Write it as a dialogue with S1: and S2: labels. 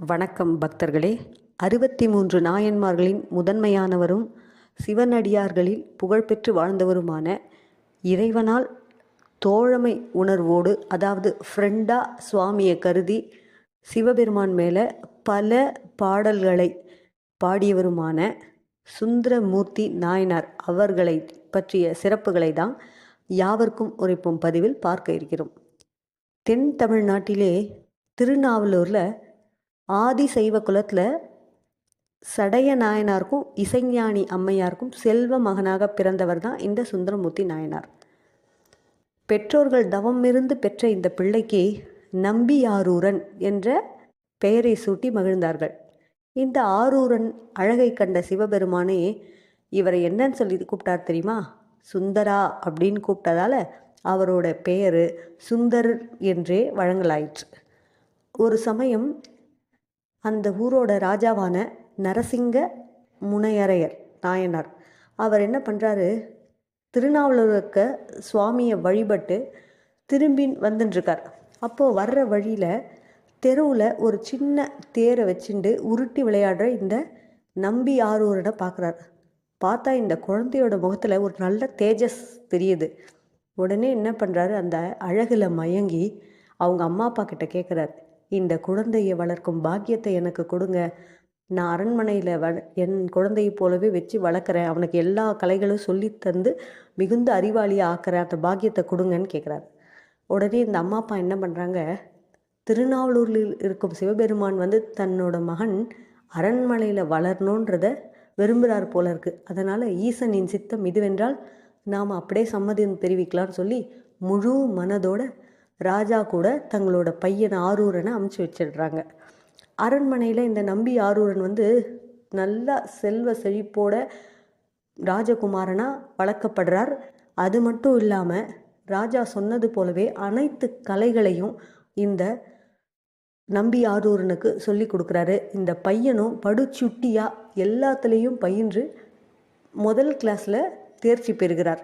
S1: வணக்கம் பக்தர்களே. அறுபத்தி மூன்று நாயன்மார்களின் முதன்மையானவரும் சிவனடியார்களில் புகழ்பெற்று வாழ்ந்தவருமான இறைவனால் தோழமை உணர்வோடு அதாவது ஃப்ரெண்டா சுவாமியை கருதி சிவபெருமான் மேலே பல பாடல்களை பாடியவருமான சுந்தரமூர்த்தி நாயனார் அவர்களை பற்றிய சிறப்புகளை தான் யாவர்க்கும் உரைப்போம் பதிவில் பார்க்க இருக்கிறோம். தென் தமிழ்நாட்டிலே திருநாவலூரில் ஆதி சைவ குலத்தில் சடைய நாயனாருக்கும் இசைஞானி அம்மையாருக்கும் செல்வ மகனாக பிறந்தவர் தான் இந்த சுந்தரமூர்த்தி நாயனார். பெற்றோர்கள் தவமிருந்து பெற்ற இந்த பிள்ளைக்கு நம்பியாரூரன் என்ற பெயரை சூட்டி மகிழ்ந்தார்கள். இந்த ஆரூரன் அழகை கண்ட சிவபெருமானே இவரை என்னன்னு சொல்லி கூப்பிட்டார் தெரியுமா? சுந்தரா அப்படின்னு கூப்பிட்டதால அவரோட பெயர் சுந்தர் என்றே வழங்கலாயிற்று. ஒரு சமயம் அந்த ஊரோட ராஜாவான நரசிங்க முனையரையர் நாயனார். அவர் என்ன பண்ணுறாரு திருநாவலூருக்க சுவாமியை வழிபட்டு திரும்பி வந்துட்டுருக்கார் அப்போது வர்ற வழியில் தெருவில் ஒரு சின்ன தேரை வச்சுட்டு உருட்டி விளையாடுற இந்த நம்பி ஆரூரனை பார்க்குறாரு பார்த்தா இந்த குழந்தையோட முகத்தில் ஒரு நல்ல தேஜஸ் தெரியுது. உடனே என்ன பண்ணுறாரு அந்த அழகில் மயங்கி அவங்க அம்மா அப்பா கிட்ட கேட்குறாரு இந்த குழந்தையை வளர்க்கும் பாக்கியத்தை எனக்கு கொடுங்க. நான் அரண்மனையில் வ என் குழந்தையை போலவே வச்சு வளர்க்குறேன். அவனுக்கு எல்லா கலைகளும் சொல்லி தந்து மிகுந்த அறிவாளியாக ஆக்கிறேன் அந்த பாக்கியத்தை கொடுங்கன்னு கேட்குறாரு உடனே இந்த அம்மா அப்பா என்ன பண்ணுறாங்க திருநாவலூரில் இருக்கும் சிவபெருமான் வந்து தன்னோட மகன் அரண்மனையில் வளரணுன்றத விரும்புகிறார் போல இருக்குது அதனால் ஈசனின் சித்தம் இதுவென்றால் நாம் அப்படியே சம்மதம் தெரிவிக்கலாம்னு சொல்லி முழு மனதோட ராஜா கூட தங்களோட பையன் ஆரூரனை அமுச்சு வச்சிடுறாங்க. அரண்மனையில் இந்த நம்பி ஆரூரன் வந்து நல்லா செல்வ செழிப்போட ராஜகுமாரனாக வளர்க்கப்படுறார். அது மட்டும் இல்லாமல் ராஜா சொன்னது போலவே அனைத்து கலைகளையும் இந்த நம்பி ஆரூரனுக்கு சொல்லி கொடுக்குறாரு. இந்த பையனும் படுச்சுட்டியாக எல்லாத்துலேயும் பயின்று முதல் கிளாஸில் தேர்ச்சி பெறுகிறார்.